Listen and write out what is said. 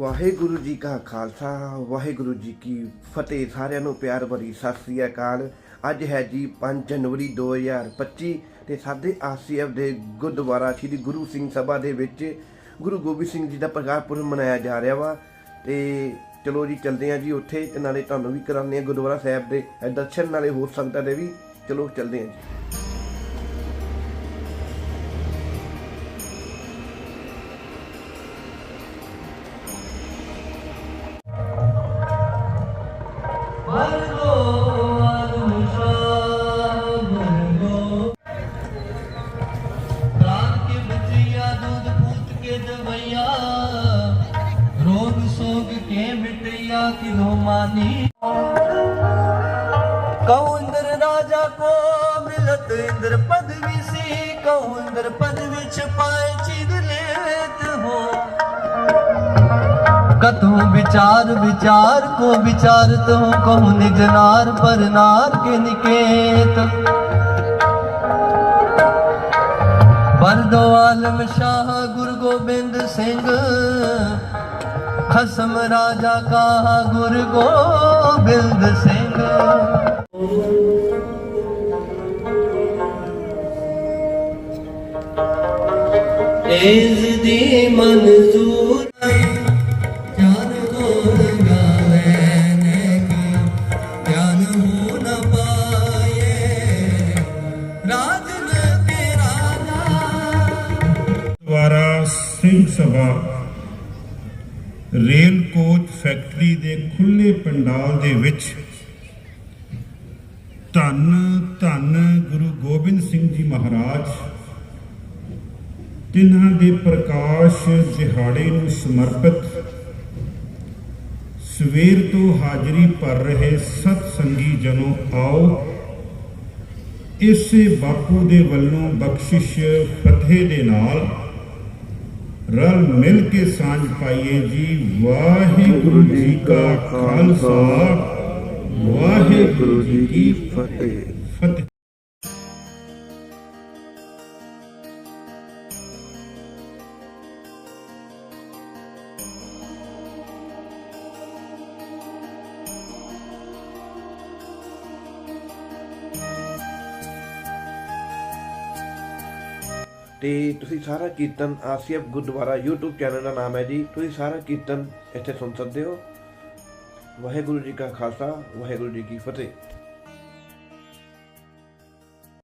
ਵਾਹਿਗੁਰੂ ਜੀ ਕਾ ਖਾਲਸਾ, ਵਾਹਿਗੁਰੂ ਜੀ ਕੀ ਫਤਿਹ। ਸਾਰਿਆਂ ਨੂੰ ਪਿਆਰ ਭਰੀ ਸਤਿ ਸ੍ਰੀ ਅਕਾਲ। ਅੱਜ ਹੈ ਜੀ 5 ਜਨਵਰੀ 2025 ਤੇ ਸਾਡੇ ਆਸੀਐਫ ਦੇ ਗੁਰਦੁਆਰਾ ਸ੍ਰੀ ਗੁਰੂ ਸਿੰਘ ਸਭਾ ਦੇ ਵਿੱਚ ਗੁਰੂ ਗੋਬਿੰਦ ਸਿੰਘ ਜੀ ਦਾ ਪ੍ਰਕਾਸ਼ ਪੁਰਬ ਮਨਾਇਆ ਜਾ ਰਿਹਾ ਵਾ। ਤੇ ਚਲੋ ਜੀ, ਚੱਲਦੇ ਆ ਜੀ ਉੱਥੇ ਤੇ ਨਾਲੇ ਤੁਹਾਨੂੰ ਵੀ ਕਰਾਉਂਦੇ ਆ ਗੁਰਦੁਆਰਾ ਸਾਹਿਬ ਦੇ ਦਰਸ਼ਨ, ਨਾਲੇ ਹੋਰ ਸੰਗਤਾਂ ਦੇ ਵੀ। ਚਲੋ, ਚੱਲਦੇ ਆ ਜੀ। ਕੇ ਦਵਈਆ ਰੋਗ ਸੋਗ ਕੇ ਮਿਟਿਆ ਕਿਨੋ ਮਾਨੀ ਕਉ ਇੰਦਰ ਰਾਜਾ ਕੋ ਮਿਲਤ ਇੰਦਰ ਪਦਵੀ ਸੀ ਕਉ ਇੰਦਰ ਪਦ ਵਿੱਚ ਪਾਏ ਚਿਰ ਲੇਤ ਹੋ कतु विचार विचार को विचारत हूँ कहूँ निज नार पर नार के निकेत ਬਰਦੋ ਆਲਮ ਸ਼ਾਹ ਗੁਰ ਗੋਬਿੰਦ ਸਿੰਘ। ਖਸਮ ਰਾਜਾ ਕਾ ਗੁਰ ਗੋਬਿੰਦ ਸਿੰਘ। ਇਸ ਦੀ Manzoor Singh Sabha rail coach factory ਦੇ ਖੁੱਲੇ ਪੰਡਾਲ ਦੇ ਵਿੱਚ ਧੰਨ ਧੰਨ ਗੁਰੂ ਗੋਬਿੰਦ ਸਿੰਘ ਜੀ ਮਹਾਰਾਜ, ਤਿੰਨਾਂ ਦੇ ਪ੍ਰਕਾਸ਼ ਦਿਹਾੜੇ ਨੂੰ ਸਮਰਪਿਤ ਸਵੇਰ ਤੋਂ ਹਾਜ਼ਰੀ ਭਰ ਰਹੇ ਸਤ ਸੰਗੀ ਜਨੋ ਆਓ। ਇਸੇ ਬਾਪੂ ਦੇ ਵੱਲੋਂ ਬਖਸ਼ਿਸ਼ ਫਤਿਹ ਦੇ ਨਾਲ ਰਲ ਮਿਲ ਕੇ ਸਾਂਝ ਪਾਈਏ ਜੀ। ਵਾਹਿਗੁਰੂ ਜੀ ਕਾ ਖਾਲਸਾ। ਵਾਹਿਗੁਰੂ ਜੀ ਕੀ ਫਤਿਹ। ਤੇ ਤੁਸੀਂ ਸਾਰਾ ਕੀਰਤਨ ਆਸੀਫ ਗੁਰਦੁਆਰਾ YouTube ਚੈਨਲ ਦਾ ਨਾਮ ਹੈ ਜੀ। ਤੁਸੀਂ ਸਾਰਾ ਕੀਰਤਨ ਇੱਥੇ ਸੁਣ ਸਕਦੇ ਹੋ। ਵਾਹਿਗੁਰੂ ਜੀ ਕਾ ਖਾਲਸਾ, ਵਾਹਿਗੁਰੂ ਜੀ ਕੀ ਫਤਿਹ।